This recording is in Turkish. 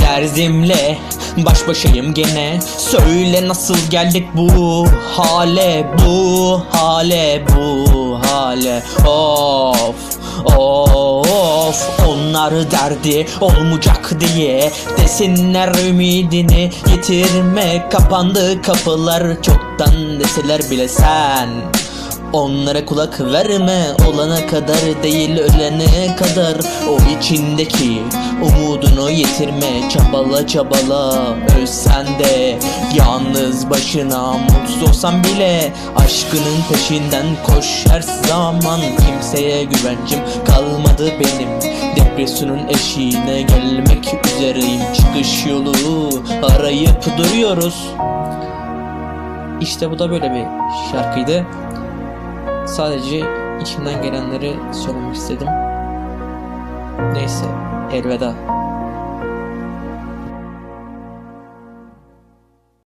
Derdimle baş başayım gene. Söyle nasıl geldik bu hale Bu hale bu hale. Of Of onlar derdi olmayacak diye. Desinler ümidini yitirme. Kapandı kapılar çoktan deseler bile sen Onlara kulak verme olana kadar değil ölene kadar. O içindeki umudunu yitirme çabala çabala. Ölsen de yalnız başına mutsuz olsan bile Aşkının peşinden koş her zaman. Kimseye güvencim kalmadı benim. Depresyonun eşiğine gelmek üzereyim. Çıkış yolu arayıp duruyoruz. İşte bu da böyle bir şarkıydı. Sadece içimden gelenleri söylemek istedim. Neyse, elveda.